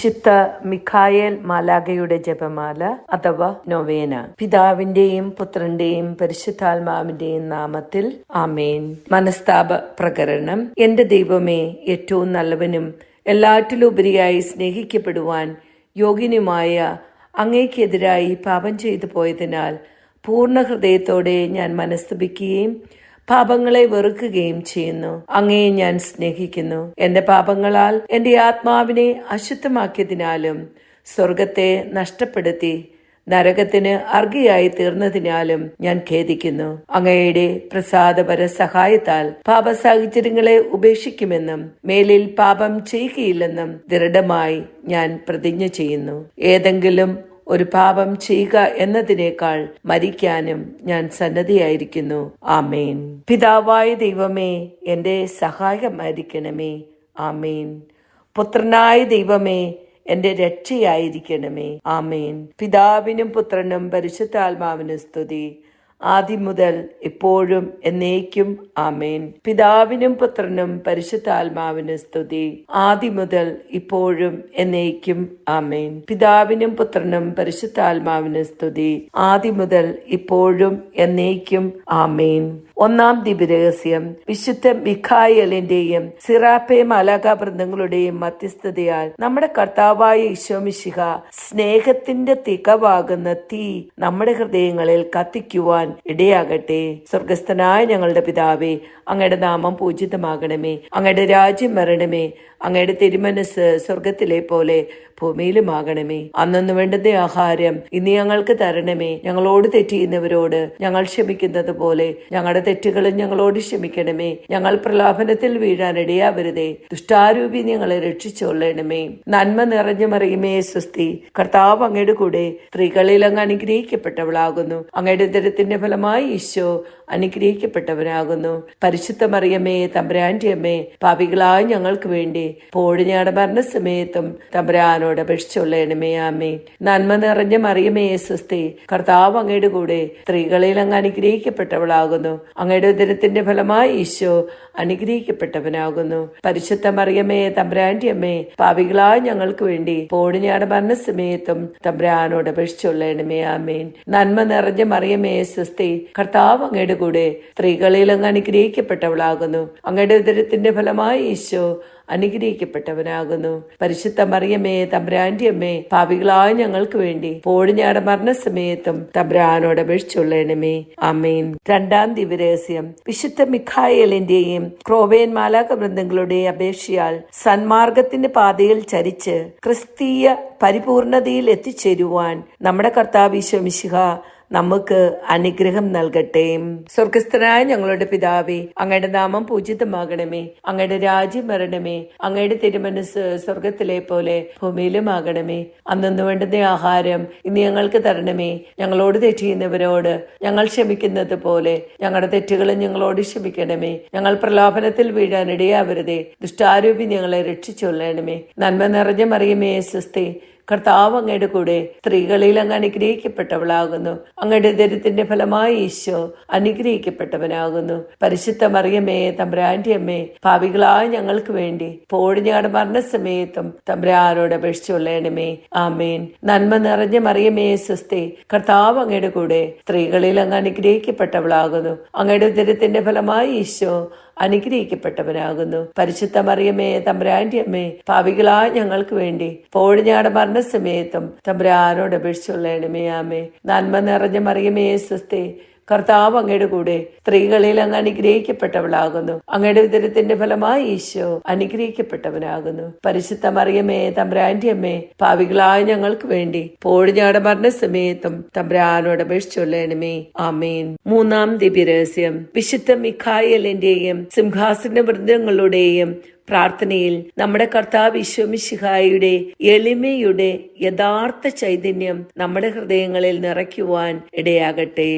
വിശുദ്ധ മിഖായേൽ മാലാഖയുടെ ജപമാല അഥവാ നൊവേന. പിതാവിന്റെയും പുത്രന്റെയും പരിശുദ്ധാത്മാവിന്റെയും നാമത്തിൽ ആമേൻ. മനസ്താപ പ്രകരണം. എന്റെ ദൈവമേ ഏറ്റവും നല്ലവനും എല്ലാറ്റിലുപരിയായി സ്നേഹിക്കപ്പെടുവാൻ യോഗ്യനുമായ അങ്ങേക്കെതിരായി പാപം ചെയ്തു പോയതിനാൽ പൂർണ ഹൃദയത്തോടെ ഞാൻ മനസ്തപിക്കുകയും പാപങ്ങളെ വെറുക്കുകയും ചെയ്യുന്നു. അങ്ങയെ ഞാൻ സ്നേഹിക്കുന്നു. എന്റെ പാപങ്ങളാൽ എന്റെ ആത്മാവിനെ അശുദ്ധമാക്കിയതിനാലും സ്വർഗത്തെ നഷ്ടപ്പെടുത്തി നരകത്തിന് അർഹിയായി തീർന്നതിനാലും ഞാൻ ഖേദിക്കുന്നു. അങ്ങയുടെ പ്രസാദപര സഹായത്താൽ പാപ സാഹചര്യങ്ങളെ ഉപേക്ഷിക്കുമെന്നും മേലിൽ പാപം ചെയ്യുകയില്ലെന്നും ദൃഢമായി ഞാൻ പ്രതിജ്ഞ ചെയ്യുന്നു. ഏതെങ്കിലും ഒരു പാപം ചെയ്യുക എന്നതിനേക്കാൾ മരിക്കാനും ഞാൻ സന്നദ്ധയായിരിക്കുന്നു. ആമേൻ. പിതാവായ ദൈവമേ എന്റെ സഹായമായിരിക്കണമേ ആമേൻ. പുത്രനായ ദൈവമേ എന്റെ രക്ഷയായിരിക്കണമേ. ആമേൻ. പിതാവിനും പുത്രനും പരിശുദ്ധാത്മാവിനും സ്തുതി. ആദ്യം മുതൽ ഇപ്പോഴും എന്നേക്കും ആമേൻ. പിതാവിനും പുത്രനും പരിശുദ്ധാത്മാവിനും സ്തുതി. ആദ്യം മുതൽ ഇപ്പോഴും എന്നേക്കും ആമേൻ. പിതാവിനും പുത്രനും പരിശുദ്ധാത്മാവിനും സ്തുതി. ആദ്യം മുതൽ ഇപ്പോഴും എന്നേക്കും ആമേൻ. ഒന്നാം ദിവ്യരഹസ്യം വിശുദ്ധ മിഖായലിന്റെയും സിറാപ്പെ മാലാക വൃന്ദങ്ങളുടെയും മധ്യസ്ഥതയാൽ നമ്മുടെ കർത്താവായ ഈശോമിശിഹ സ്നേഹത്തിന്റെ തികവാകുന്ന തീ നമ്മുടെ ഹൃദയങ്ങളിൽ കത്തിക്കുവാൻ ഇടയാകട്ടെ. സ്വർഗസ്ഥനായ ഞങ്ങളുടെ പിതാവേ അങ്ങയുടെ നാമം പൂജിതമാകണമേ. അങ്ങയുടെ രാജ്യം വരണമേ. അങ്ങയുടെ തിരുമനസ് സ്വർഗത്തിലെ പോലെ ഭൂമിയിലുമാകണമേ. അന്നു വേണ്ടുന്ന ആഹാരം ഇനി ഞങ്ങൾക്ക് തരണമേ. ഞങ്ങളോട് തെറ്റിയുന്നവരോട് ഞങ്ങൾ ക്ഷമിക്കുന്നത് പോലെ ഞങ്ങളുടെ തെറ്റുകളും ഞങ്ങളോട് ക്ഷമിക്കണമേ. ഞങ്ങൾ പ്രലാപനത്തിൽ വീഴാൻ ഇടയാവരുതേ. ദുഷ്ടാരൂപി ഞങ്ങളെ രക്ഷിച്ചൊള്ളണമേ നന്മ നിറഞ്ഞു മറിയുമേ സ്വസ്തി. കർത്താവ് അങ്ങയുടെ കൂടെ സ്ത്രീകളിൽ അങ്ങ് അനുഗ്രഹിക്കപ്പെട്ടവളാകുന്നു. അങ്ങയുടെ ദരത്തിന്റെ ഫലമായി ഈശോ അനുഗ്രഹിക്കപ്പെട്ടവനാകുന്നു. പരിശുദ്ധ മറിയമ്മേ തമ്പുരാന്റെ അമ്മേ പാപികളായ ഞങ്ങൾക്ക് വേണ്ടി പോഴിഞ്ഞാട് മരണസമയത്തും തമ്പുരാനോട് അപേക്ഷിച്ചുള്ളണമേ ആമേ നന്മ നിറഞ്ഞ മറിയമേ സ്വസ്തി. കർത്താവ് അങ്ങയുടെ കൂടെ സ്ത്രീകളിൽ അങ്ങ് അനുഗ്രഹിക്കപ്പെട്ടവളാകുന്നു. അങ്ങയുടെ ഉദരത്തിന്റെ ഫലമായി ഈശോ അനുഗ്രഹിക്കപ്പെട്ടവനാകുന്നു. പരിശുദ്ധ മറിയമ്മയെ തമ്പുരാന്റെ അമ്മേ പാപികളായ ഞങ്ങൾക്ക് വേണ്ടി പോടിഞ്ഞാട് മരണസമയത്തും തമ്പ്രാനോട് അപേക്ഷിച്ചുള്ളണമേ ആമേൻ. നന്മ നിറഞ്ഞ മറിയമേ സ്വസ്തി കർത്താവ് അങ്ങയുടെ കൂടെ സ്ത്രീകളിൽ അങ്ങ് അനുഗ്രഹിക്കപ്പെട്ടവളാകുന്നു. അങ്ങയുടെ ഉദരത്തിന്റെ ഫലമായി ഈശോ അനുഗ്രഹിക്കപ്പെട്ടവനാകുന്നു. പരിശുദ്ധ മറിയമ്മേ തമ്പ്രാന്റെ അമ്മേ പാപികളായ ഞങ്ങൾക്ക് വേണ്ടി പോഴിഞ്ഞാട മരണസമയത്തും തമ്പ്രാനോട് അപേക്ഷിച്ചുള്ളണമേ അമ്മേൻ രണ്ടാം ദിവരഹസ്യം വിശുദ്ധ മിഖായലിന്റെയും ക്രോവേൻ മാലാക വൃന്ദങ്ങളുടെയും അപേക്ഷയാൽ സന്മാർഗത്തിന്റെ പാതയിൽ ചരിച്ച് ക്രിസ്തീയ പരിപൂർണതയിൽ എത്തിച്ചേരുവാൻ നമ്മുടെ കർത്താവ് ഈശോമിശിഹ നമുക്ക് അനുഗ്രഹം നൽകട്ടെ. സ്വർഗസ്ഥനായ ഞങ്ങളുടെ പിതാവേ അങ്ങയുടെ നാമം പൂജിതമാകണമേ. അങ്ങയുടെ രാജ്യം വരണമേ. അങ്ങയുടെ തിരുമനസ് സ്വർഗത്തിലെ പോലെ ഭൂമിയിലും ആകണമേ അന്നു വേണ്ടുന്ന ആഹാരം ഇന്ന് ഞങ്ങൾക്ക് തരണമേ. ഞങ്ങളോട് തെറ്റിയുന്നവരോട് ഞങ്ങൾ ക്ഷമിക്കുന്നത് പോലെ ഞങ്ങളുടെ തെറ്റുകളും ഞങ്ങളോട് ക്ഷമിക്കണമേ. ഞങ്ങൾ പ്രലോഭനത്തിൽ വീഴാൻ ഇടയാവരുതേ. ദുഷ്ടാരൂപി ഞങ്ങളെ രക്ഷിച്ചൊള്ളണമേ നന്മ നിറഞ്ഞ മറിയമേ സ്വസ്തി കർത്താവ് അങ്ങയുടെ കൂടെ സ്ത്രീകളിൽ അങ്ങ് അനുഗ്രഹിക്കപ്പെട്ടവളാകുന്നു. അങ്ങയുടെ ദരിത്തിന്റെ ഫലമായി ഈശോ അനുഗ്രഹിക്കപ്പെട്ടവനാകുന്നു. പരിശുദ്ധ മറിയമേ തമ്പ്രാന്റെ അമ്മേ ഭാവികളായ ഞങ്ങൾക്ക് വേണ്ടി പോഴിഞ്ഞാട് മരണസമയത്തും തമ്പ്രാനോട് അപേക്ഷിച്ചുള്ളേണമേ ആമേൻ. നന്മ നിറഞ്ഞ മറിയമേ സ്വസ്തി കർത്താവ് അങ്ങയുടെ കൂടെ സ്ത്രീകളിൽ അങ്ങ് അനുഗ്രഹിക്കപ്പെട്ടവളാകുന്നു. അങ്ങയുടെ ദരിത്തിന്റെ ഫലമായി ഈശോ അനുഗ്രഹിക്കപ്പെട്ടവനാകുന്നു. പരിശുദ്ധ മറിയമേ തമ്പുരാന്റെ അമ്മേ പാവികളായ ഞങ്ങൾക്ക് വേണ്ടി പോഴിഞ്ഞാട് മരണസമയത്തും തമ്പുരാനോട് അപേക്ഷിച്ചുള്ളണമേ ആമേ നന്മ നിറഞ്ഞ മറിയമേ സ്വസ്തി കർത്താവ് അങ്ങയുടെ കൂടെ സ്ത്രീകളിൽ അങ്ങ് അനുഗ്രഹിക്കപ്പെട്ടവളാകുന്നു. അങ്ങയുടെ ഉദരത്തിന്റെ ഫലമായി ഈശോ അനുഗ്രഹിക്കപ്പെട്ടവനാകുന്നു. പരിശുദ്ധ മറിയമ്മേ തമ്പ്രാന്റെ അമ്മേ പാവികളായ ഞങ്ങൾക്ക് വേണ്ടി പോഴിഞ്ഞാട് മരണസമയത്തും തമ്പ്രാനോട് അപേക്ഷിച്ചൊല്ലണമേ ആമേൻ. മൂന്നാം ദിവ്യരഹസ്യം. വിശുദ്ധ മിഖായലിന്റെയും സിംഹാസന വൃന്ദങ്ങളുടെയും പ്രാർത്ഥനയിൽ നമ്മുടെ കർത്താവ് വിശ്വമിശിഹായുടെ എളിമയുടെ യഥാർത്ഥ ചൈതന്യം നമ്മുടെ ഹൃദയങ്ങളിൽ നിറയ്ക്കുവാൻ ഇടയാകട്ടെ.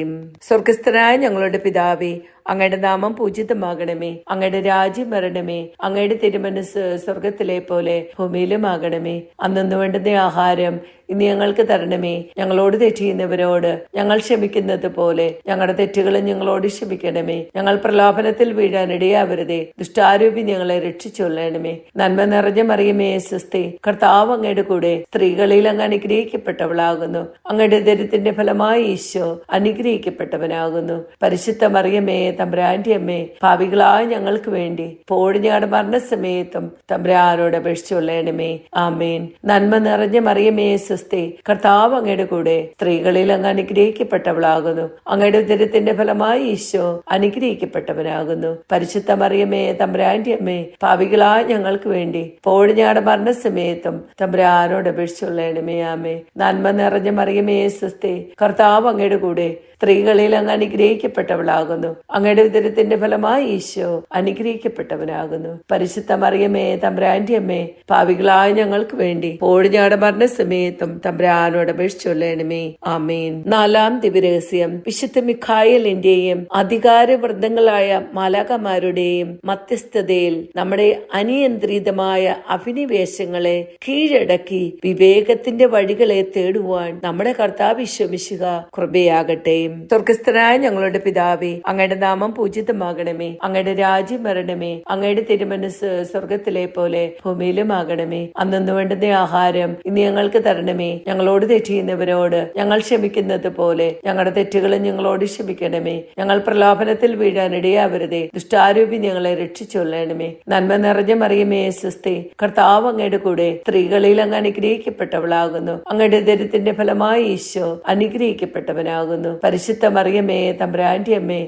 സ്വർഗസ്ഥനായ ഞങ്ങളുടെ പിതാവേ അങ്ങയുടെ നാമം പൂജിതമാകണമേ. അങ്ങയുടെ രാജ്യം വരണമേ. അങ്ങയുടെ തിരുമനസ് സ്വർഗത്തിലെ പോലെ ഭൂമിയിലുമാകണമേ. അന്നു വേണ്ടുന്ന ആഹാരം ഇനി ഞങ്ങൾക്ക് തരണമേ. ഞങ്ങളോട് തെറ്റിയുന്നവരോട് ഞങ്ങൾ ക്ഷമിക്കുന്നത് പോലെ ഞങ്ങളുടെ തെറ്റുകളും ഞങ്ങളോട് ക്ഷമിക്കണമേ. ഞങ്ങൾ പ്രലോഭനത്തിൽ വീഴാൻ ഇടയാവരുതേ. ദുഷ്ടാരൂപി ഞങ്ങളെ രക്ഷിച്ചൊല്ലണമേ നന്മ നിറഞ്ഞ മറിയമേ സ്വസ്തി കർത്താവ് അങ്ങയുടെ കൂടെ സ്ത്രീകളിൽ അങ്ങ് അനുഗ്രഹിക്കപ്പെട്ടവളാകുന്നു. അങ്ങയുടെ ദരിത്തിന്റെ ഫലമായി ഈശോ അനുഗ്രഹിക്കപ്പെട്ടവനാകുന്നു. പരിശുദ്ധ മറിയമേ തമ്പ്രാന്റെ അമ്മേ ഭാവികളായ ഞങ്ങൾക്ക് വേണ്ടി പോഴിഞ്ഞാട് മരണസമയത്തും തമ്പ്രാനോട് അപേക്ഷിച്ചുള്ളേണമേ ആമേൻ. നന്മ നിറഞ്ഞ മറിയമേ സ്വസ്തി കർത്താവ് അങ്ങയുടെ കൂടെ സ്ത്രീകളിൽ അങ്ങ് അനുഗ്രഹിക്കപ്പെട്ടവളാകുന്നു. അങ്ങയുടെ ഉദരത്തിന്റെ ഫലമായി ഈശോ അനുഗ്രഹിക്കപ്പെട്ടവനാകുന്നു. പരിശുദ്ധ മറിയമേ തമ്പ്രാന്റെ അമ്മേ ഭാവികളായ ഞങ്ങൾക്ക് വേണ്ടി പോഴിഞ്ഞാട് മരണസമയത്തും തമ്പ്രാനോട് അപേക്ഷിച്ചുള്ളണമേ ആമേ നന്മ നിറഞ്ഞ മറിയമേ സ്വസ്തി കർത്താവ് അങ്ങയുടെ കൂടെ സ്ത്രീകളിൽ അങ്ങ് അനുഗ്രഹിക്കപ്പെട്ടവളാകുന്നു. അങ്ങയുടെ ഉദരത്തിന്റെ ഫലമായി ഈശോ അനുഗ്രഹിക്കപ്പെട്ടവനാകുന്നു. പരിശുദ്ധ മറിയമേ തമ്പ്രാന്റെ അമ്മേ പാവികളായ ഞങ്ങൾക്ക് വേണ്ടി പോഴിഞ്ഞാട് മരണസമയത്തും തമ്പ്രാനോട് അപേക്ഷിച്ചുള്ളണമേ ആമേൻ. നാലാം ദിവരഹസ്യം വിശുദ്ധ മിഖായലിന്റെയും അധികാരവൃദ്ധങ്ങളായ മാലാകമാരുടെയും മധ്യസ്ഥതയിൽ നമ്മുടെ അനിയന്ത്രിതമായ അഭിനിവേശങ്ങളെ കീഴടക്കി വിവേകത്തിന്റെ വഴികളെ തേടുവാൻ നമ്മുടെ കർത്താവ് വിശ്വമിശുക കൃപയാകട്ടെ. സ്വർഗസ്ഥനായ ഞങ്ങളുടെ പിതാവേ അങ്ങയുടെ നാമം പൂജിതമാകണമേ. അങ്ങയുടെ രാജ്യം വരണമേ. അങ്ങയുടെ തിരുമനസ് സ്വർഗത്തിലെ പോലെ ഭൂമിയിലും ആകണമേ അന്നു വേണ്ടുന്ന ആഹാരം ഇനി ഞങ്ങൾക്ക് തരണമേ. ഞങ്ങളോട് തെറ്റിയുന്നവരോട് ഞങ്ങൾ ക്ഷമിക്കുന്നത് പോലെ ഞങ്ങളുടെ തെറ്റുകളും ഞങ്ങളോട് ക്ഷമിക്കണമേ. ഞങ്ങൾ പ്രലോഭനത്തിൽ വീഴാൻ ഇടയാവരുതേ. ദുഷ്ടാരൂപി ഞങ്ങളെ രക്ഷിച്ചൊല്ലണമേ നന്മ നിറഞ്ഞ മറിയമേ സ്വസ്തി കർത്താവ് അങ്ങയുടെ കൂടെ സ്ത്രീകളിൽ അങ്ങ് അനുഗ്രഹിക്കപ്പെട്ടവളാകുന്നു. അങ്ങയുടെ ദരിദ്രത്തിന്റെ ഫലമായി ഈശോ അനുഗ്രഹിക്കപ്പെട്ടവനാകുന്നു. പരിശുദ്ധ മറിയമേ തമ്പ്രാന്റെ അമ്മേ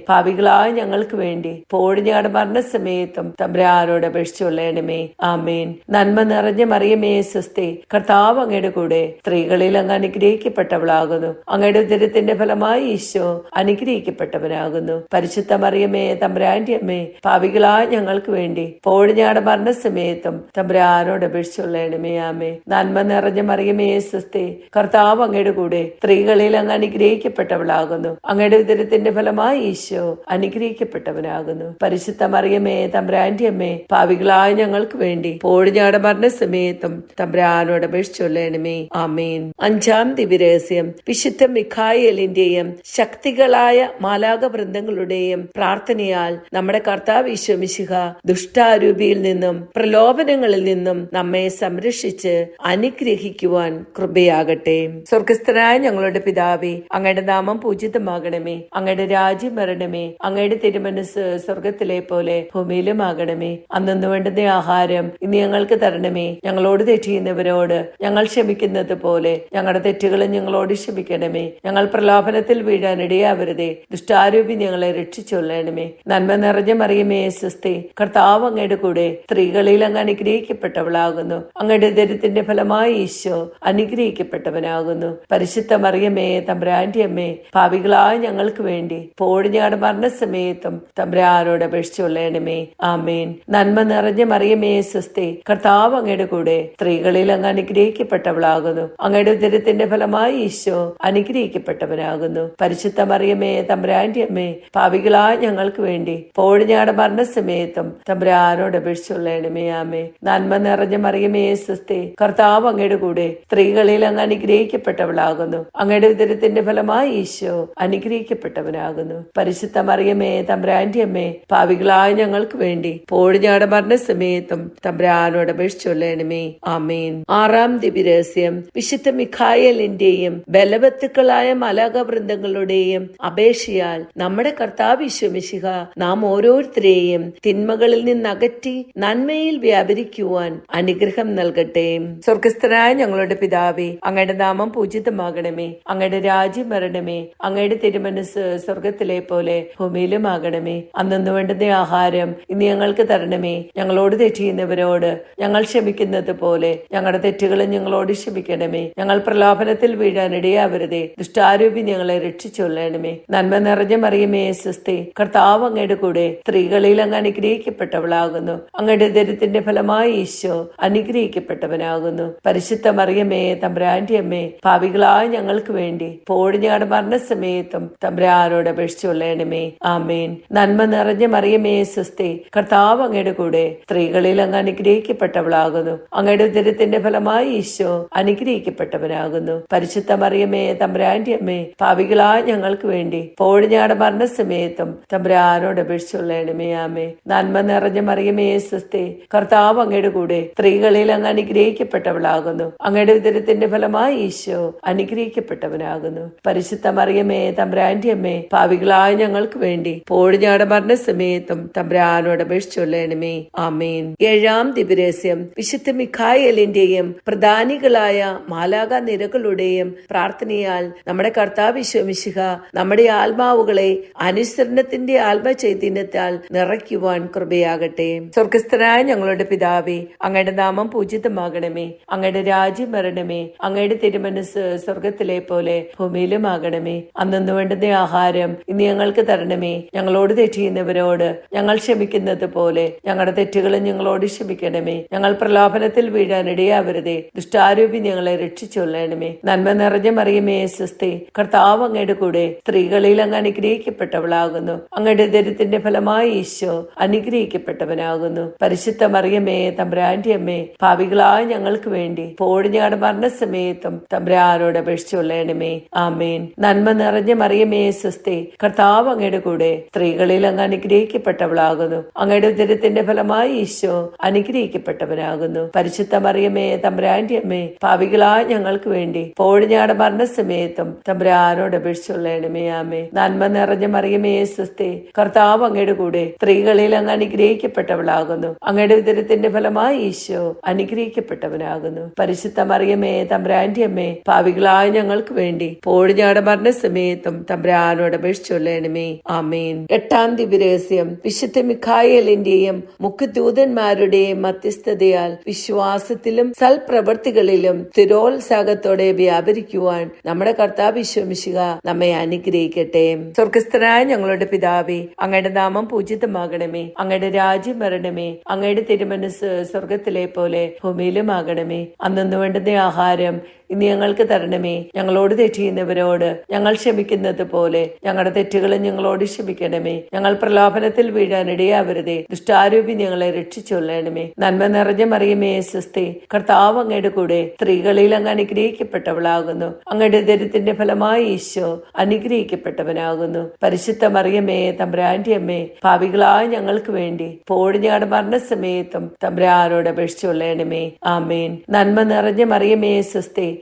ഭാവികളായ ഞങ്ങൾക്ക് വേണ്ടി പോഴിഞ്ഞാട് മരണസമയത്തും തമ്പ്രാനോട് അപേക്ഷിച്ചുള്ളണമേ ആമേൻ. നന്മ നിറഞ്ഞ മറിയമേ സ്വസ്തി. കർത്താവ് അങ്ങയുടെ കൂടെ സ്ത്രീകളിൽ അങ്ങ് അനുഗ്രഹിക്കപ്പെട്ടവളാകുന്നു. അങ്ങയുടെ ഉദരത്തിന്റെ ഫലമായി ഈശോ അനുഗ്രഹിക്കപ്പെട്ടവനാകുന്നു. പരിശുദ്ധ മറിയമേ തമ്പ്രാന്റെ അമ്മേ ഭാവികളായ ഞങ്ങൾക്ക് വേണ്ടി പോഴിഞ്ഞാട് മരണസമയത്തും തമ്പ്രാനോട് അപേക്ഷിച്ചുള്ളണമേ ആമേ നന്മ നിറഞ്ഞ മറിയമേ സ്വസ്തി. കർത്താവ് അങ്ങയുടെ കൂടെ സ്ത്രീകളിൽ അങ്ങ് അനുഗ്രഹിക്കപ്പെട്ടവളാകുന്നു. അങ്ങയുടെ ഉദരത്തിന്റെ ഫലമായി ഈശോ അനുഗ്രഹിക്കപ്പെട്ടവനാകുന്നു. പരിശുദ്ധ മറിയമേ തമ്പ്രാന്റെ അമ്മേ പാവികളായ ഞങ്ങൾക്ക് വേണ്ടി പോഴിഞ്ഞാട് മരണസമയത്തും തമ്പ്രാനോട് അപേക്ഷിച്ചൊല്ലണമേ ആമേൻ. അഞ്ചാം ദിവ്യരഹസ്യം. വിശുദ്ധ മിഖായലിന്റെയും ശക്തികളായ മാലാക വൃന്ദങ്ങളുടെയും പ്രാർത്ഥനയാൽ നമ്മുടെ കർത്താവ് ഈശ്വമിശിഹ ദുഷ്ടാരൂപിയിൽ നിന്നും പ്രലോഭനങ്ങളിൽ നിന്നും നമ്മെ സംരക്ഷിച്ച് അനുഗ്രഹിക്കുവാൻ കൃപയാകട്ടെ. സ്വർഗസ്ഥനായ ഞങ്ങളുടെ പിതാവേ അങ്ങയുടെ നാമം പൂജിതമാകണമേ. അങ്ങയുടെ രാജ്യം വരണമേ. അങ്ങയുടെ തിരുമനസ് സ്വർഗത്തിലെ പോലെ ഭൂമിയിലും ആകണമേ. അന്നു വേണ്ടുന്ന ആഹാരം ഇന്ന് ഞങ്ങൾക്ക് തരണമേ. ഞങ്ങളോട് തെറ്റിയുന്നവരോട് ഞങ്ങൾ ക്ഷമിക്കുന്നത് പോലെ ഞങ്ങളുടെ തെറ്റുകളും ഞങ്ങളോട് ക്ഷമിക്കണമേ. ഞങ്ങൾ പ്രലോഭനത്തിൽ വീഴാൻ ഇടയാവരുതേ. ദുഷ്ടാരൂപി ഞങ്ങളെ രക്ഷിച്ചൊല്ലണമേ നന്മ നിറഞ്ഞ മറിയമേ സ്വസ്തി കർത്താവ് അങ്ങയുടെ കൂടെ സ്ത്രീകളിൽ അങ്ങ് അനുഗ്രഹിക്കപ്പെട്ടവളാകുന്നു. അങ്ങയുടെ ദരിത്തിന്റെ ഫലമായി ഈശോ അനുഗ്രഹിക്കപ്പെട്ടവനാകുന്നു. പരിശുദ്ധ മറിയമേ തമ്പ്രാന്റെ അമ്മേ ഭാവികളായ ഞങ്ങൾക്ക് വേണ്ടി പോഴിഞ്ഞാട് മരണസമയത്തും തമ്പ്രാനോട് അപേക്ഷിച്ചുള്ളണമേ ആമേൻ. നന്മ നിറഞ്ഞ മറിയമേ സ്വസ്തി കർത്താവ് അങ്ങയുടെ കൂടെ സ്ത്രീകളിൽ അങ്ങ് അനുഗ്രഹിക്കപ്പെട്ടവളാകുന്നു. അങ്ങയുടെ ഉദരത്തിന്റെ ഫലമായി ഈശോ അനുഗ്രഹിക്കപ്പെട്ടവനാകുന്നു. പരിശുദ്ധ മറിയമേ തമ്പ്രാന്റെ അമ്മേ ഭാവികളായ ഞങ്ങൾക്ക് വേണ്ടി പോഴിഞ്ഞാട് മരണസമയത്തും തമ്പ്രാനോട് അപേക്ഷിച്ചുള്ളണമേ ആമേ നന്മ നിറഞ്ഞ മറിയമേ സ്വസ്തി കർത്താവ് അങ്ങയുടെ കൂടെ സ്ത്രീകളിൽ അങ്ങ് അനുഗ്രഹിക്കപ്പെട്ടവളാകുന്നു. അങ്ങയുടെ ഉദരത്തിന്റെ ഫലമായി ഈശോ അനുഗ്രഹിക്കപ്പെട്ടവനാകുന്നു. പരിശുദ്ധ മറിയമേ തമ്പ്രാന്റെ അമ്മേ ഭാവികളായ ഞങ്ങൾക്ക് വേണ്ടി പോഴിഞ്ഞാട് മരണസമയത്തും തമ്പ്രാനോട് അപേക്ഷിച്ചൊല്ലണമേ ആമേൻ. ആറാം ദിവ്യരഹസ്യം. വിശുദ്ധ മിഖായലിന്റെയും ബലവത്തുക്കളായ മലക വൃന്ദങ്ങളുടെയും അപേക്ഷയാൽ നമ്മുടെ കർത്താവ് വിശ്വമിശിക നാം ഓരോരുത്തരെയും തിന്മകളിൽ നിന്ന് അകറ്റി നന്മയിൽ വ്യാപരിക്കുവാൻ അനുഗ്രഹം നൽകട്ടെ. സ്വർഗസ്ഥനായ ഞങ്ങളുടെ പിതാവേ അങ്ങയുടെ നാമം പൂജിതമാകണമേ. അങ്ങയുടെ രാജ്യം വരണമേ. അങ്ങയുടെ തിരുമനസ് സ്വർഗത്തിലെ പോലെ ഭൂമിയിലുമാകണമേ അന്നു വേണ്ടുന്ന ആഹാരം ഇനി ഞങ്ങൾക്ക് തരണമേ. ഞങ്ങളോട് തെറ്റിയുന്നവരോട് ഞങ്ങൾ ക്ഷമിക്കുന്നത് പോലെ ഞങ്ങളുടെ തെറ്റുകളും ഞങ്ങളോട് ക്ഷമിക്കണമേ. ഞങ്ങൾ പ്രലോഭനത്തിൽ വീഴാൻ ഇടയാവരുതേ. ദുഷ്ടാരൂപി ഞങ്ങളെ രക്ഷിച്ചൊല്ലണമേ നന്മ നിറഞ്ഞ മറിയമേ സ്വസ്തി കർത്താവ് അങ്ങയുടെ കൂടെ സ്ത്രീകളിൽ അങ്ങ് അനുഗ്രഹിക്കപ്പെട്ടവളാകുന്നു. അങ്ങയുടെ ദരിത്തിന്റെ ഫലമായി ഈശോ അനുഗ്രഹിക്കപ്പെട്ടവനാകുന്നു. പരിശുദ്ധ മറിയമേ തമ്പ്രാന്റെ അമ്മേ ഭാവികളായ ഞങ്ങൾക്ക് വേണ്ടി പോഴിഞ്ഞാട് മരണസമയത്തും തമ്പ്രാനോട് അപേക്ഷിച്ചുള്ളണമേ ആമേൻ. നന്മ നിറഞ്ഞ മറിയമേ സ്വസ്തി കർത്താവ് അങ്ങയുടെ കൂടെ സ്ത്രീകളിൽ അങ്ങ് അനുഗ്രഹിക്കപ്പെട്ടവളാകുന്നു. അങ്ങയുടെ ഉദരത്തിന്റെ ഫലമായി ഈശോ അനുഗ്രഹിക്കപ്പെട്ടവനാകുന്നു. പരിശുദ്ധ മറിയമേ തമ്പുരാന്റെ അമ്മേ പാവികളായ ഞങ്ങൾക്ക് വേണ്ടി പോഴിഞ്ഞാട് മരണസമയത്തും തമ്പുരാനോട് അപേക്ഷിച്ചുള്ളണമേ ആമേ നന്മ നിറഞ്ഞ മറിയമേ സ്വസ്തി കർത്താവ് അങ്ങയുടെ കൂടെ സ്ത്രീകളിൽ അങ്ങ് അനുഗ്രഹിക്കപ്പെട്ടവളാകുന്നു. അങ്ങയുടെ ഉദരത്തിന്റെ ഫലമായി ഈശോ അനുഗ്രഹിക്കപ്പെട്ടവനാകുന്നു. പരിശുദ്ധ മറിയമേ തമ്പുരാന്റെ അമ്മേ പാവികളായ ഞങ്ങൾക്ക് വേണ്ടി പോഴിഞ്ഞാട് മരണസമയത്തും തമ്പ്രാനോട് അപേക്ഷിച്ചുള്ളണമേ. ആമേൻ. ഏഴാം ദിവരഹസ്യം വിശുദ്ധ മിഖായലിന്റെയും പ്രധാനികളായ മാലാക നിരകളുടെയും പ്രാർത്ഥനയാൽ നമ്മുടെ കർത്താവ് വിശ്വമിശിഹ നമ്മുടെ ആത്മാവുകളെ അനുസരണത്തിന്റെ ആത്മ ചൈതന്യത്താൽ നിറയ്ക്കുവാൻ കൃപയാകട്ടെ. സ്വർഗസ്ഥനായ ഞങ്ങളുടെ പിതാവേ അങ്ങയുടെ നാമം പൂജിതമാകണമേ. അങ്ങയുടെ രാജ്യം വരണമേ. അങ്ങയുടെ തിരുമനസ് സ്വർഗത്തിലെ പോലെ ഭൂമിയിലുമാകണമേ. അന്നു വേണ്ടുന്ന ആഹാരം ഇന്ന് ഞങ്ങൾക്ക് തരണമേ. ഞങ്ങളോട് തെറ്റിയുന്നവരോട് ഞങ്ങൾ ക്ഷമിക്കുന്നത് പോലെ ഞങ്ങളുടെ തെറ്റുകളും ഞങ്ങളോട് ക്ഷമിക്കണമേ. ഞങ്ങൾ പ്രലോഭനത്തിൽ വീഴാനിടയാവരുതേ ദുഷ്ടാരൂപി ഞങ്ങളെ രക്ഷിച്ചൊല്ലണമേ നന്മ നിറഞ്ഞ മറിയമേ സ്വസ്തി കർത്താവ് അങ്ങയുടെ കൂടെ സ്ത്രീകളിൽ അങ്ങ് അനുഗ്രഹിക്കപ്പെട്ടവളാകുന്നു. അങ്ങയുടെ ദരിത്തിന്റെ ഫലമായി ഈശോ അനുഗ്രഹിക്കപ്പെട്ടവനാകുന്നു. പരിശുദ്ധ മറിയമേ തമ്പ്രാന്റെ അമ്മേ ഭാവികളായ ഞങ്ങൾക്ക് വേണ്ടി പോടിഞ്ഞാട് മരണസമയത്തും തമ്പ്രാനോട് അപേക്ഷിച്ചൊള്ളണമേ ആമേൻ. നന്മ നിറഞ്ഞ മറിയമേ സ്വസ്തി കർത്താവ് അങ്ങയുടെ കൂടെ സ്ത്രീകളിൽ അങ്ങ് അനുഗ്രഹിക്കപ്പെട്ടവളാകുന്നു. അങ്ങയുടെ ഉദരത്തിന്റെ ഫലമായി ഈശോ അനുഗ്രഹിക്കപ്പെട്ടവനാകുന്നു. പരിശുദ്ധ മറിയമേ തമ്പ്രാന്റെ അമ്മേ പാവികളായ ഞങ്ങൾക്ക് വേണ്ടി പോഴിഞ്ഞാട് മരണസമയത്തും തമ്പ്രാനോട് അപേക്ഷിച്ചുള്ളണമേ ആമേ. നന്മ നിറഞ്ഞ മറിയമേ സ്വസ്തി കർത്താവ് അങ്ങയുടെ കൂടെ സ്ത്രീകളിൽ അങ്ങ് അനുഗ്രഹിക്കപ്പെട്ടവളാകുന്നു. അങ്ങയുടെ ഉദരത്തിന്റെ ഫലമായി ഈശോ അനുഗ്രഹിക്കപ്പെട്ടവനാകുന്നു. പരിശുദ്ധ മറിയമേ തമ്പ്രാന്റെ അമ്മേ പാവികളായ ഞങ്ങൾക്ക് വേണ്ടി പോഴിഞ്ഞാട് മരണസമയത്തും തമ്പ്രാനോട് അപേക്ഷിച്ചുള്ളണമേ ആമേൻ. എട്ടാം ദിവരഹസ്യം വിശുദ്ധ മിഖായലിന്റെയും മുഖ്യദൂതന്മാരുടെയും മധ്യസ്ഥതയാൽ വിശ്വാസത്തിലും സൽപ്രവൃത്തികളിലും സ്ഥിരോത്സാഹത്തോടെ വ്യാപരിക്കുവാൻ നമ്മുടെ കർത്താവ് വിശ്വമിശുക നമ്മെ അനുഗ്രഹിക്കട്ടെ. സ്വർഗസ്ഥനായ ഞങ്ങളുടെ പിതാവേ അങ്ങയുടെ നാമം പൂജിതമാകണമേ. അങ്ങയുടെ രാജ്യം വരണമേ. അങ്ങയുടെ തിരുമനസ് സ്വർഗത്തിലെ പോലെ ഭൂമിയിലുമാകണമേ അന്നു വേണ്ടുന്ന ആഹാരം ഇന്ന് ഞങ്ങൾക്ക് തരണമേ. ഞങ്ങളോട് തെറ്റിയുന്നവരോട് ഞങ്ങൾ ക്ഷമിക്കുന്നത് പോലെ ഞങ്ങളുടെ തെറ്റുകളും ഞങ്ങളോട് ക്ഷമിക്കണമേ. ഞങ്ങൾ പ്രലോഭനത്തിൽ വീഴാൻ ഇടയാവരുതേ. ദുഷ്ടാരൂപി ഞങ്ങളെ രക്ഷിച്ചൊല്ലണമേ നന്മ നിറഞ്ഞ മറിയമേ സ്വസ്തി കർത്താവ് അങ്ങയുടെ കൂടെ സ്ത്രീകളിൽ അങ്ങ് അനുഗ്രഹിക്കപ്പെട്ടവളാകുന്നു. അങ്ങയുടെ ദരിത്തിന്റെ ഫലമായി ഈശോ അനുഗ്രഹിക്കപ്പെട്ടവനാകുന്നു. പരിശുദ്ധ മറിയമേ തമ്പ്രാന്റെ അമ്മേ ഭാവികളായ ഞങ്ങൾക്ക് വേണ്ടി പോടിഞ്ഞാട് മരണസമയത്തും തമ്പ്രാനോട് അപേക്ഷിച്ചുള്ളണമേ ആമേൻ. നന്മ നിറഞ്ഞ മറിയമേ സ്വസ്തി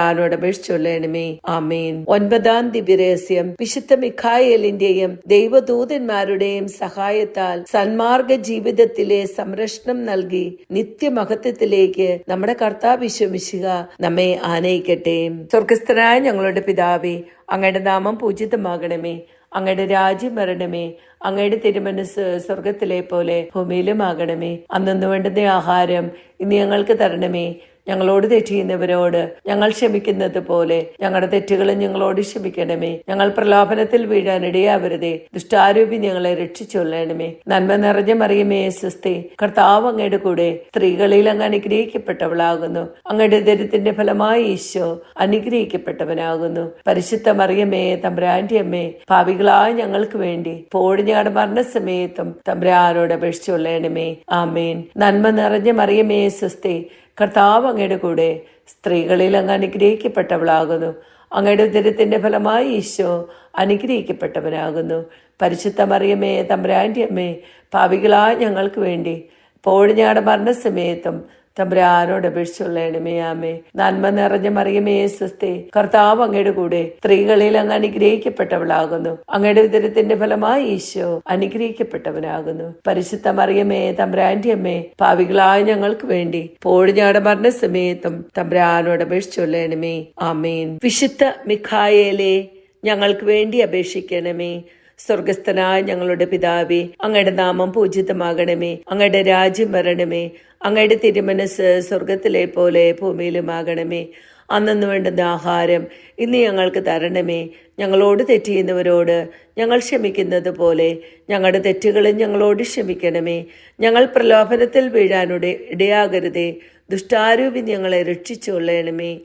തമ്പ്രാനോട് അപേക്ഷിച്ചുള്ളണമേ ആമേൻ. ഒൻപതാം ദിവ്യരഹസ്യം വിശുദ്ധ മിഖായലിന്റെയും ദൈവദൂതന്മാരുടെയും സഹായത്താൽ സന്മാർഗ ജീവിതത്തിലെ സംരക്ഷണം നൽകി നിത്യമഹത്വത്തിലേക്ക് നമ്മുടെ കർത്താവ് വിശ്വമിശുക നമ്മെ ആനയിക്കട്ടെ. സ്വർഗസ്ഥനായ ഞങ്ങളുടെ പിതാവേ അങ്ങയുടെ നാമം പൂജിതമാകണമേ. അങ്ങയുടെ രാജ്യം വരണമേ. അങ്ങയുടെ തിരുമനസ് സ്വർഗത്തിലെ പോലെ ഭൂമിയിലുമാകണമേ അന്നു വേണ്ടുന്ന ആഹാരം ഇനി ഞങ്ങൾക്ക് തരണമേ. ഞങ്ങളോട് തെറ്റിയുന്നവരോട് ഞങ്ങൾ ക്ഷമിക്കുന്നത് പോലെ ഞങ്ങളുടെ തെറ്റുകളും ഞങ്ങളോട് ക്ഷമിക്കണമേ. ഞങ്ങൾ പ്രലോഭനത്തിൽ വീഴാനിടയാവരുതേ ദുഷ്ടാരൂപി ഞങ്ങളെ രക്ഷിച്ചൊല്ലണമേ നന്മ നിറഞ്ഞ മറിയമേ സ്വസ്തി കർത്താവ് അങ്ങയുടെ കൂടെ സ്ത്രീകളിൽ അങ്ങ് അനുഗ്രഹിക്കപ്പെട്ടവളാകുന്നു. അങ്ങയുടെ ദരിദ്രത്തിന്റെ ഫലമായി ഈശോ അനുഗ്രഹിക്കപ്പെട്ടവനാകുന്നു. പരിശുദ്ധ മറിയമേ തമ്പ്രാന്റെ അമ്മേ ഭാവികളായ ഞങ്ങൾക്ക് വേണ്ടി പോഴിഞ്ഞാട് മരണസമയത്തും തമ്പ്രാനോട് അപേക്ഷിച്ചൊള്ളണമേ ആമേൻ. നന്മ നിറഞ്ഞ മറിയമേ സ്വസ്തി കർത്താവ് അങ്ങയുടെ കൂടെ സ്ത്രീകളിൽ അങ്ങ് അനുഗ്രഹിക്കപ്പെട്ടവളാകുന്നു. അങ്ങയുടെ ഉദരത്തിന്റെ ഫലമായി ഈശോ അനുഗ്രഹിക്കപ്പെട്ടവനാകുന്നു. പരിശുദ്ധ മറിയമേ തമ്പ്രാന്റെ അമ്മേ ഭാവികളായ ഞങ്ങൾക്ക് വേണ്ടി പോഴിഞ്ഞാട് മരണസമയത്തും തമ്പ്രാനോട് അപേക്ഷിച്ചുള്ളണമേ ആമേ നന്മ നിറഞ്ഞ മറിയമേ സ്വസ്തി കർത്താവ് അങ്ങയുടെ കൂടെ സ്ത്രീകളിൽ അങ്ങ് അനുഗ്രഹിക്കപ്പെട്ടവളാകുന്നു. അങ്ങയുടെ ഉദരത്തിന്റെ ഫലമായി ഈശോ അനുഗ്രഹിക്കപ്പെട്ടവനാകുന്നു. പരിശുദ്ധ മറിയമേ തമ്പ്രാന്റെ അമ്മേ പാവികളായ ഞങ്ങൾക്ക് വേണ്ടി പോഴിഞ്ഞാട് മരണസമയത്തും അപേക്ഷിച്ചുള്ള അപേക്ഷിച്ചുള്ളണമേ ആമേൻ. വിശുദ്ധ മിഖായേലെ ഞങ്ങൾക്ക് വേണ്ടി അപേക്ഷിക്കണമേ. സ്വർഗസ്ഥനായ ഞങ്ങളുടെ പിതാവേ അങ്ങയുടെ നാമം പൂജിതമാകണമേ. അങ്ങയുടെ രാജ്യം വരണമേ. അങ്ങയുടെ തിരുമനസ് സ്വർഗത്തിലെ പോലെ ഭൂമിയിലുമാകണമേ. അന്നു വേണ്ടുന്ന ആഹാരം ഇന്ന് ഞങ്ങൾക്ക് തരണമേ. ഞങ്ങളോട് തെറ്റിയുന്നവരോട് ഞങ്ങൾ ക്ഷമിക്കുന്നത് പോലെ ഞങ്ങളുടെ തെറ്റുകളും ഞങ്ങളോട് ക്ഷമിക്കണമേ. ഞങ്ങൾ പ്രലോഭനത്തിൽ വീഴാനുടെ ഇടയാകരുതേ. ദുഷ്ടാരൂപി ഞങ്ങളെ രക്ഷിച്ചുകൊള്ളണമേ.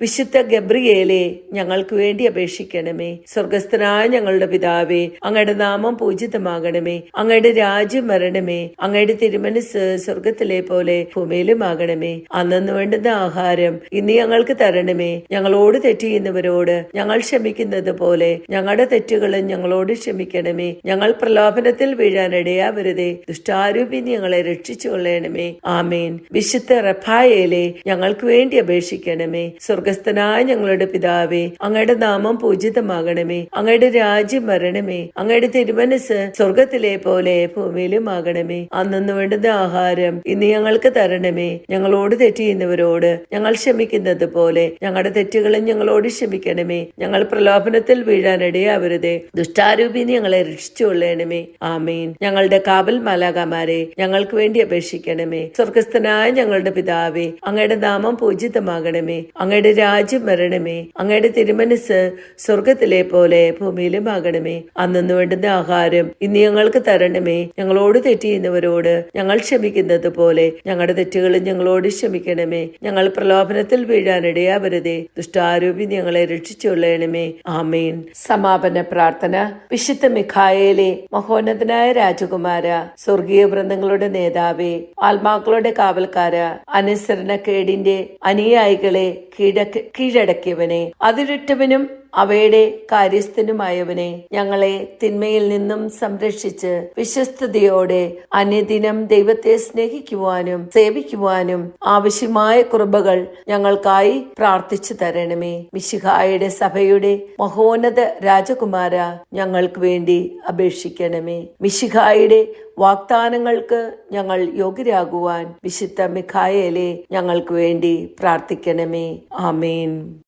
വിശുദ്ധ ഗബ്രിയേലെ ഞങ്ങൾക്ക് വേണ്ടി അപേക്ഷിക്കണമേ. സ്വർഗസ്ഥനായ ഞങ്ങളുടെ പിതാവേ അങ്ങയുടെ നാമം പൂജിതമാകണമേ. അങ്ങയുടെ രാജ്യം വരണമേ. അങ്ങയുടെ തിരുമനസ് സ്വർഗത്തിലെ പോലെ ഭൂമിയിലുമാകണമേ അന്നു വേണ്ടുന്ന ആഹാരം ഇന്ന് ഞങ്ങൾക്ക് തരണമേ. ഞങ്ങളോട് തെറ്റിയുന്നവരോട് ഞങ്ങൾ ക്ഷമിക്കുന്നത് പോലെ ഞങ്ങളുടെ തെറ്റുകളും ഞങ്ങളോട് ക്ഷമിക്കണമേ. ഞങ്ങൾ പ്രലോഭനത്തിൽ വീഴാനിടയാവരുതേ ദുഷ്ടാരൂപി ഞങ്ങളെ രക്ഷിച്ചു കൊള്ളണമേ ആമേൻ. വിശുദ്ധ റഫായേലെ ഞങ്ങൾക്ക് വേണ്ടി അപേക്ഷിക്കണമേ. സ്വർഗസ്ഥനായ ഞങ്ങളുടെ പിതാവേ അങ്ങയുടെ നാമം പൂജിതമാകണമേ അങ്ങയുടെ രാജ്യം വരണമേ അങ്ങയുടെ തിരുമനസ് സ്വർഗത്തിലെ പോലെ ഭൂമിയിലും ആകണമേ അന്നു വേണ്ടുന്ന ആഹാരം ഇന്ന് ഞങ്ങൾക്ക് തരണമേ. ഞങ്ങളോട് തെറ്റിയുന്നവരോട് ഞങ്ങൾ ക്ഷമിക്കുന്നത് പോലെ ഞങ്ങളുടെ തെറ്റുകളും ഞങ്ങളോട് ക്ഷമിക്കണമേ. ഞങ്ങൾ പ്രലോഭനത്തിൽ വീഴാനിടയാവരുതേ ദുഷ്ടാരൂപി ഞങ്ങളെ രക്ഷിച്ചുകൊള്ളണമേ ആമീൻ. ഞങ്ങളുടെ കാവൽ മാലാകമാരെ ഞങ്ങൾക്ക് വേണ്ടി അപേക്ഷിക്കണമേ. സ്വർഗസ്ഥനായ ഞങ്ങളുടെ പിതാവേ അങ്ങയുടെ നാമം പൂജിതമാകണമേ. അങ്ങയുടെ രാജ്യം വരണമേ അങ്ങയുടെ തിരുമനസ് സ്വർഗത്തിലെ പോലെ ഭൂമിയിലും ആകണമേ അന്നു വേണ്ടുന്ന ആഹാരം ഇന്ന് ഞങ്ങൾക്ക് തരണമേ. ഞങ്ങളോട് തെറ്റിയുന്നവരോട് ഞങ്ങൾ ക്ഷമിക്കുന്നത് പോലെ ഞങ്ങളുടെ തെറ്റുകളും ഞങ്ങളോട് ക്ഷമിക്കണമേ. ഞങ്ങൾ പ്രലോഭനത്തിൽ വീഴാനിടയാവരുതേ ദുഷ്ടാരൂപി ഞങ്ങളെ രക്ഷിച്ചുകൊള്ളണമേ. ആമേൻ. സമാപന പ്രാർത്ഥന. വിശുദ്ധ മിഖായേലെ മഹോന്നതനായ രാജകുമാര സ്വർഗീയ വൃന്ദങ്ങളുടെ നേതാവേ ആത്മാക്കളുടെ കാവൽക്കാര അനുസരണക്കേടിന്റെ അനുയായികളെ കീഴട കീഴടക്കിയവനെ. അതിരിട്ടവനും അവയുടെ കാര്യസ്ഥനുമായവനെ ഞങ്ങളെ തിന്മയിൽ നിന്നും സംരക്ഷിച്ച് വിശ്വസ്തയോടെ അന്യദിനം ദൈവത്തെ സ്നേഹിക്കുവാനും സേവിക്കുവാനും ആവശ്യമായ കുറുമ്പകൾ ഞങ്ങൾക്കായി പ്രാർത്ഥിച്ചു തരണമേ. മിശിഹായുടെ സഭയുടെ മഹോന്നത രാജകുമാര ഞങ്ങൾക്ക് വേണ്ടി അപേക്ഷിക്കണമേ. മിശിഹായുടെ വാഗ്ദാനങ്ങൾക്ക് ഞങ്ങൾ യോഗ്യരാകുവാൻ വിശുദ്ധ മിഖായേലെ ഞങ്ങൾക്ക് വേണ്ടി പ്രാർത്ഥിക്കണമേ. ആമേൻ.